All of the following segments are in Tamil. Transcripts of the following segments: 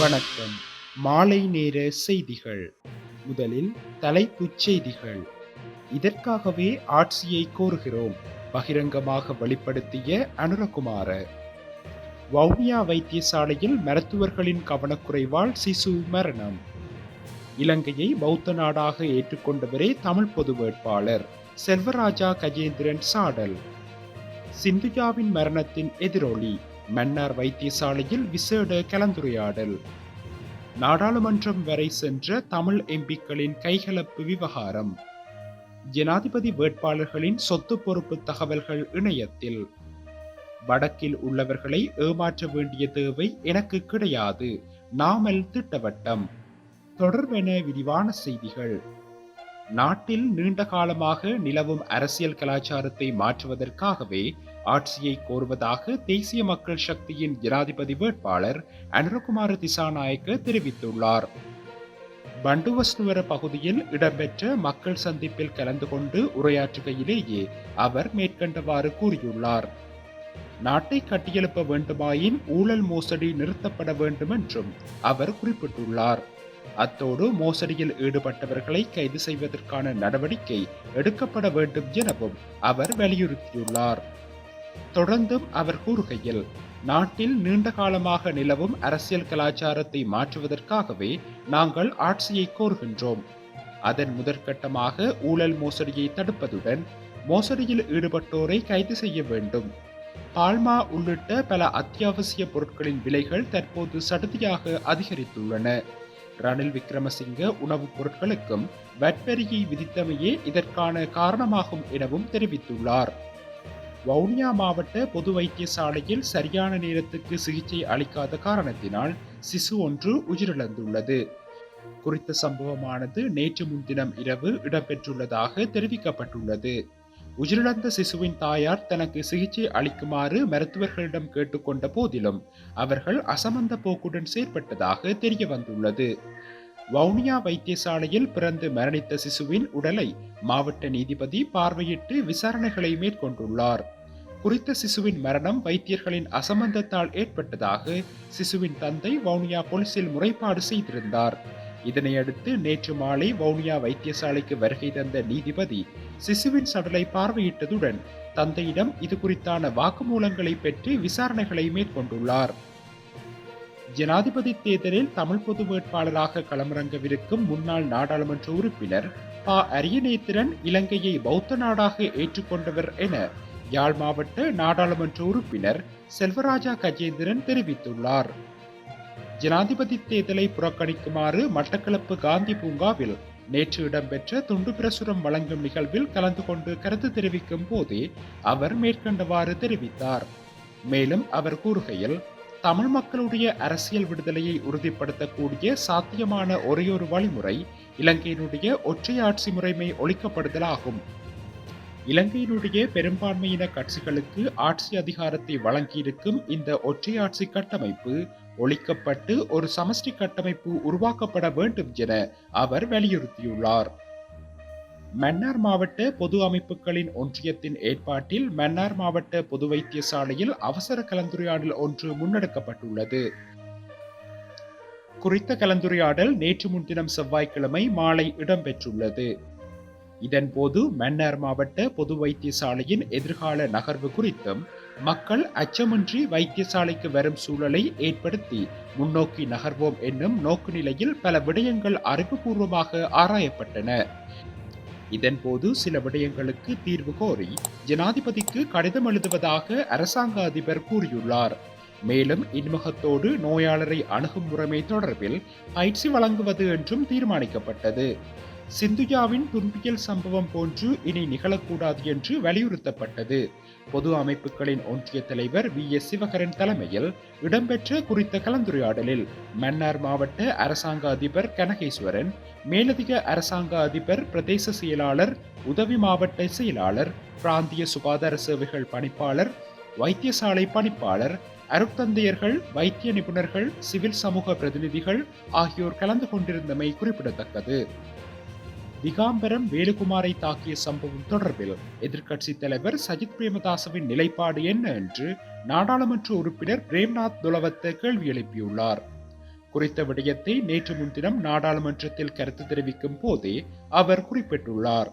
வணக்கம். மாலை நேர செய்திகள். முதலில் தலைப்புச் செய்திகள். இதற்காகவே ஆட்சியை கோருகிறோம். பகிரங்கமாக வெளிப்படுத்திய அனுரகுமார. வவுனியா வைத்தியசாலையில் மருத்துவர்களின் கவனக்குறைவால் சிசு மரணம். இலங்கையை பௌத்த நாடாக ஏற்றுக்கொண்டவரே தமிழ் பொது வேட்பாளர் செல்வராஜா கஜேந்திரன் சாடல். சிந்துஜாவின் மரணத்தின் எதிரொலி. மன்னார் வைத்தியசாலையில் விசேட கலந்துரையாடல். நாடாளுமன்றம் வரை சென்ற தமிழ் எம்பிக்களின் கைகலப்பு விவகாரம். ஜனாதிபதி வேட்பாளர்களின் சொத்து பொறுப்பு தகவல்கள் இணையத்தில். வடக்கில் உள்ளவர்களை ஏமாற்ற வேண்டிய தேவை எனக்கு கிடையாது. நாமல் திட்டவட்டம். தொடர்பென விரிவான செய்திகள். நாட்டில் நீண்ட காலமாக நிலவும் அரசியல் கலாச்சாரத்தை மாற்றுவதற்காகவே ஆட்சியை கோருவதாக தேசிய மக்கள் சக்தியின் ஜனாதிபதி வேட்பாளர் அனுரகுமார திசாநாயக்க தெரிவித்துள்ளார். பண்டுவஸ்னுவர பகுதியில் இடம்பெற்ற மக்கள் சந்திப்பில் கலந்து கொண்டு உரையாற்றுகையிலேயே அவர் மேற்கண்டவாறு கூறியுள்ளார். நாட்டை கட்டியெழுப்ப வேண்டுமாயின் ஊழல் மோசடி நிறுத்தப்பட வேண்டும் என்றும் அவர் குறிப்பிட்டுள்ளார். அத்தோடு மோசடியில் ஈடுபட்டவர்களை கைது செய்வதற்கான நடவடிக்கை எடுக்கப்பட வேண்டும் எனவும் அவர் வலியுறுத்தியுள்ளார். தொடர்ந்தும் அவர் கூறுகையில் நாட்டில் நீண்ட காலமாக நிலவும் அரசியல் கலாச்சாரத்தை மாற்றுவதற்காகவே நாங்கள் ஆட்சியை கோருகின்றோம். அதன் முதற்கட்டமாக ஊழல் மோசடியை தடுப்பதுடன் மோசடியில் ஈடுபட்டோரை கைது செய்ய வேண்டும். பால்மா உள்ளிட்ட பல அத்தியாவசிய பொருட்களின் விலைகள் தற்போது சடுதியாக அதிகரித்துள்ளன. ரணில் விக்ரமசிங்க உணவுப் பொருட்களுக்கும் வட்வரியை விதித்தமையே இதற்கான காரணமாகும் எனவும் தெரிவித்துள்ளார். வவுனியா மாவட்ட பொது வைத்தியசாலையில் சரியான நேரத்துக்கு சிகிச்சை அளிக்காத காரணத்தினால் சிசு ஒன்று உயிரிழந்துள்ளது. குறித்த சம்பவமானது நேற்று முன்தினம் இரவு இடம்பெற்றுள்ளதாக தெரிவிக்கப்பட்டுள்ளது. உயிரிழந்த சிசுவின் தாயார் தனக்கு சிகிச்சை அளிக்குமாறு மருத்துவர்களிடம் கேட்டுக்கொண்ட போதிலும் அவர்கள் அசமந்த போக்குடன் செயற்பட்டதாக தெரிய வந்துள்ளது வவுனியா வைத்தியசாலையில் பிறந்து மரணித்த சிசுவின் உடலை மாவட்ட நீதிபதி பார்வையிட்டு விசாரணைகளை மேற்கொண்டுள்ளார். குறித்த சிசுவின் மரணம் வைத்தியர்களின் அசம்பந்தத்தால் ஏற்பட்டதாக சிசுவின் தந்தை வவுனியா போலீசில் முறைப்பாடு செய்திருந்தார். இதனையடுத்து நேற்று மாலை வவுனியா வைத்தியசாலைக்கு வருகை தந்த நீதிபதி சிசுவின் சடலை பார்வையிட்டதுடன் தந்தையிடம் இது குறித்தான வாக்குமூலங்களை பெற்று விசாரணைகளை மேற்கொண்டுள்ளார். ஜனாதிபதி தேர்தலில் தமிழ் பொது வேட்பாளராக களமிறங்கவிருக்கும் முன்னாள் நாடாளுமன்ற உறுப்பினர் ப. அரியநேத்திரன் இலங்கையை பௌத்த நாடாக ஏற்றுக்கொண்டவர் என யாழ் மாவட்ட நாடாளுமன்ற உறுப்பினர் செல்வராஜா கஜேந்திரன் தெரிவித்துள்ளார். ஜனாதிபதி தேர்தலை புறக்கணிக்குமாறு மட்டக்களப்பு காந்தி பூங்காவில் நேற்று இடம்பெற்ற துண்டு பிரசுரம் வழங்கும் நிகழ்வில் கலந்து கொண்டு கருத்து தெரிவிக்கும் போதே அவர் மேற்கண்டவாறு தெரிவித்தார். மேலும் அவர் கூறுகையில் தமிழ் மக்களுடைய அரசியல் விடுதலையை உறுதிப்படுத்தக்கூடிய சாத்தியமான ஒரேயொரு வழிமுறை இலங்கையினுடைய ஒற்றை ஆட்சி முறைமை ஒழிக்கப்படுதலாகும். இலங்கையினுடைய பெரும்பான்மையின கட்சிகளுக்கு ஆட்சி அதிகாரத்தை வழங்கியிருக்கும் இந்த ஒற்றையாட்சி கட்டமைப்பு ஒழிக்கப்பட்டு ஒரு சமஷ்டி கட்டமைப்பு உருவாக்கப்பட வேண்டும் என அவர் வலியுறுத்தியுள்ளார். மன்னார் மாவட்ட பொது அமைப்புகளின் ஒன்றியத்தின் ஏற்பாட்டில் மன்னார் மாவட்ட பொது வைத்தியசாலையில் அவசர கலந்துரையாடல் ஒன்று முன்னெடுக்கப்பட்டுள்ளது. குறித்த கலந்துரையாடல் நேற்று முன்தினம் செவ்வாய்க்கிழமை மாலை இடம்பெற்றுள்ளது. இதன்போது மன்னார் மாவட்ட பொது வைத்தியசாலையின் எதிர்கால நகர்வு குறித்தும் மக்கள் அச்சமின்றி வைத்தியசாலைக்கு வரும் சூழலை ஏற்படுத்தி முன்னோக்கி நகர்வோம் என்னும் நோக்கு நிலையில் பல விடயங்கள் அறிவுபூர்வமாக ஆராயப்பட்டன. இதன்போது சில விடயங்களுக்கு தீர்வு கோரி ஜனாதிபதிக்கு கடிதம் எழுதுவதாக அரசாங்க அதிபர் கூறியுள்ளார். மேலும் இன்முகத்தோடு நோயாளரை அணுகும் முறைமை தொடர்பில் பயிற்சி வழங்குவது என்றும் தீர்மானிக்கப்பட்டது. சிந்துயாவின் துன்பியல் சம்பவம் போன்று இனி நிகழக்கூடாது என்று வலியுறுத்தப்பட்டது. பொது அமைப்புகளின் ஒன்றிய தலைவர் வி. எஸ். சிவகரன் தலைமையில் இடம்பெற்ற குறித்த கலந்துரையாடலில் மன்னார் மாவட்ட அரசாங்க அதிபர் கனகேஸ்வரன் மேலதிக அரசாங்க அதிபர் பிரதேச செயலாளர் உதவி மாவட்ட செயலாளர் பிராந்திய சுகாதார சேவைகள் பணிப்பாளர் வைத்தியசாலை பணிப்பாளர் அருட்தந்தையர்கள் வைத்திய நிபுணர்கள் சிவில் சமூக பிரதிநிதிகள் ஆகியோர் கலந்து கொண்டிருந்தமை குறிப்பிடத்தக்கது. திகாம்பரம் வேலுகுமாரை தாக்கிய சம்பவம் தொடர்பில் எதிர்க்கட்சி தலைவர் சஜித் பிரேமதாசவின் நிலைப்பாடு என்ன என்று நாடாளுமன்ற உறுப்பினர் பிரேம்நாத் துலவத்த கேள்வி எழுப்பியுள்ளார். குறித்த விடயத்தை நேற்று முன்தினம் நாடாளுமன்றத்தில் கருத்து தெரிவிக்கும் போதே அவர் குறிப்பிட்டுள்ளார்.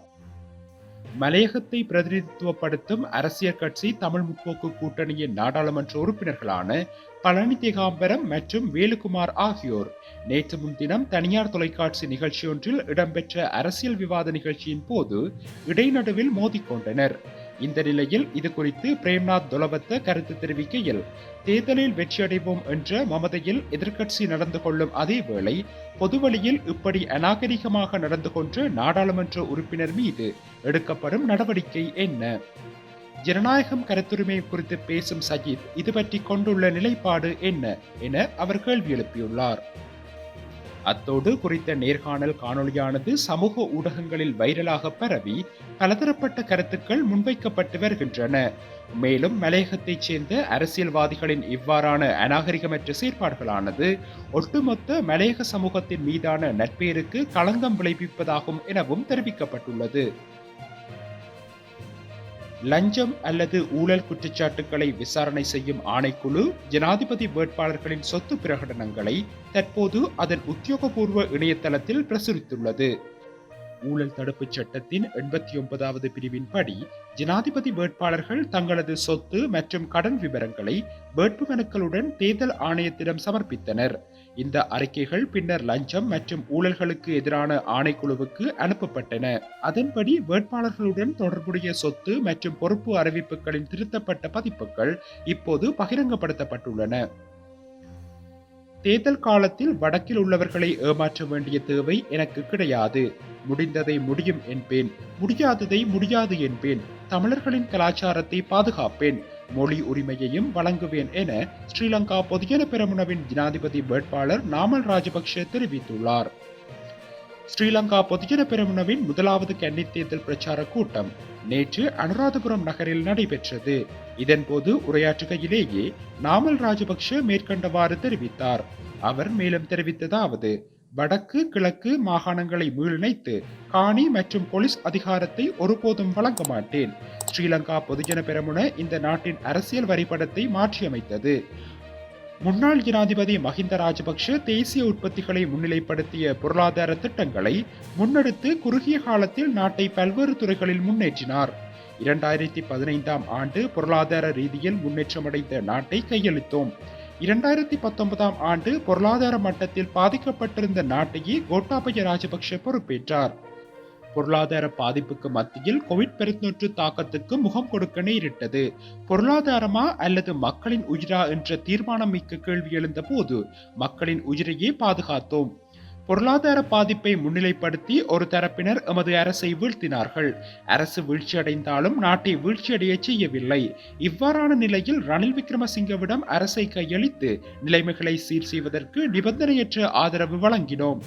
மலையகத்தை பிரதிநிதித்துவப்படுத்தும் அரசியல் கட்சி தமிழ் முற்போக்கு கூட்டணியின் நாடாளுமன்ற உறுப்பினர்களான பழனி திகாம்பரம் மற்றும் வேலுக்குமார் ஆகியோர். நேற்று முன்தினம் தனியார் தொலைக்காட்சி நிகழ்ச்சியொன்றில் இடம்பெற்ற அரசியல் விவாத நிகழ்ச்சியின் போது இடைநடுவில் மோதிக்கொண்டனர். இந்த நிலையில் இது குறித்து பிரேம்நாத் துலபத்த கருத்து தெரிவிக்கையில் தேர்தலில் வெற்றியடைவோம் என்ற மமதையில் எதிர்க்கட்சி நடந்து கொள்ளும் அதேவேளை பொதுவழியில் இப்படி அநாகரிகமாக நடந்து கொன்ற நாடாளுமன்ற உறுப்பினர் மீது எடுக்கப்படும் நடவடிக்கை என்ன? ஜனநாயகம் கருத்துரிமை குறித்து பேசும் சஜித் இது பற்றி கொண்டுள்ள நிலைப்பாடு என்ன என அவர் கேள்வி எழுப்பியுள்ளார். அத்தோடு குறித்த நேர்காணல் காணொளியானது சமூக ஊடகங்களில் வைரலாக பரவி பலதரப்பட்ட கருத்துக்கள் முன்வைக்கப்பட்டு வருகின்றன. மேலும் மலையகத்தைச் சேர்ந்த அரசியல்வாதிகளின் இவ்வாறான அநாகரிகமற்ற செயற்பாடுகளானது ஒட்டுமொத்த மலையக சமூகத்தின் மீதான நட்பேருக்கு களங்கம் விளைவிப்பதாகும் எனவும் தெரிவிக்கப்பட்டுள்ளது. லஞ்சம் அல்லது ஊழல் குற்றச்சாட்டுகளை விசாரணை செய்யும் ஆணைக்குழு ஜனாதிபதி வேட்பாளர்களின் சொத்து பிரகடனங்களை தற்போது அதன் உத்தியோகபூர்வ இணையதளத்தில் பிரசுரித்துள்ளது. ஊழல் தடுப்புச் சட்டத்தின் எண்பத்தி ஒன்பதாவது பிரிவின்படி ஜனாதிபதி வேட்பாளர்கள் தங்களது சொத்து மற்றும் கடன் விவரங்களை வேட்புமனுக்களுடன் தேர்தல் ஆணையத்திடம் சமர்ப்பித்தனர். இந்த அறிக்கைகள் பின்னர் லஞ்சம் மற்றும் ஊழல்களுக்கு எதிரான ஆணைக்குழுவுக்கு அனுப்பப்பட்டன. அதன்படி வேட்பாளர்களுடன் தொடர்புடைய சொத்து மற்றும் பொறுப்பு அறிவிப்புகளின் திருத்தப்பட்ட பதிப்புகள் இப்போது பகிரங்கப்படுத்தப்பட்டுள்ளன. தேர்தல் காலத்தில் வடக்கில் உள்ளவர்களை ஏமாற்ற வேண்டிய தேவை எனக்கு கிடையாது. முடிந்ததை முடியும் என்பேன். முடியாததை முடியாது என்பேன். தமிழர்களின் கலாச்சாரத்தை பாதுகாப்பேன். மொழி உரிமையையும் வழங்குவேன் என ஸ்ரீலங்கா பொதுஜன பெரமுனவின் ஜனாதிபதி வேட்பாளர் நாமல் ராஜபக்ஷ தெரிவித்துள்ளார். ஸ்ரீலங்கா பொதுஜன பெரமுனவின் முதலாவது கன்னி தேர்தல் பிரச்சார கூட்டம் நேற்று அனுராதபுரம் நகரில் நடைபெற்றது. இதன்போது உரையாற்றுகையிலேயே நாமல் ராஜபக்ஷ மேற்கண்டவாறு தெரிவித்தார். அவர் மேலும் தெரிவித்ததாவது வடக்கு கிழக்கு மாகாணங்களை மீளிணைத்து காணி மற்றும் போலீஸ் அதிகாரத்தை ஒருபோதும் வழங்க மாட்டேன். ஸ்ரீலங்கா பொதுஜன பெரமுன இந்த நாட்டின் அரசியல் வரைபடத்தை மாற்றியமைத்தது. முன்னாள் ஜனாதிபதி மஹிந்த ராஜபக்ஷ தேசிய உற்பத்திகளை முன்னிலைப்படுத்திய பொருளாதார திட்டங்களை முன்னெடுத்து குறுகிய காலத்தில் நாட்டை பல்வேறு துறைகளில் முன்னேற்றினார். இரண்டாயிரத்தி பதினைந்தாம் ஆண்டு பொருளாதார ரீதியில் முன்னேற்றமடைந்த நாட்டை கையளித்தோம். இரண்டாயிரத்தி பத்தொன்பதாம் ஆண்டு பொருளாதார மட்டத்தில் பாதிக்கப்பட்டிருந்த நாட்டையே கோட்டாபய ராஜபக்ஷ பொறுப்பேற்றார். பொருளாதார பாதிப்புக்கு மத்தியில் கோவிட் பெருந்தொற்று தாக்கத்துக்கு முகம் கொடுக்க நேரிட்டது. பொருளாதாரமா அல்லது மக்களின் உயிரா என்ற தீர்மானம் மிக்க கேள்வி எழுந்த போது மக்களின் உயிரையே பாதுகாத்தோம். பொருளாதார பாதிப்பை முன்னிலைப்படுத்தி ஒரு தரப்பினர் எமது அரசை வீழ்த்தினார்கள். அரசு வீழ்ச்சியடைந்தாலும் நாட்டை வீழ்ச்சியடைய செய்யவில்லை. இவ்வாறான நிலையில் ரணில் விக்ரமசிங்கவிடம் அரசை கையளித்து நிலைமைகளை சீர் செய்வதற்கு நிபந்தனையற்ற ஆதரவு வழங்கினோம்.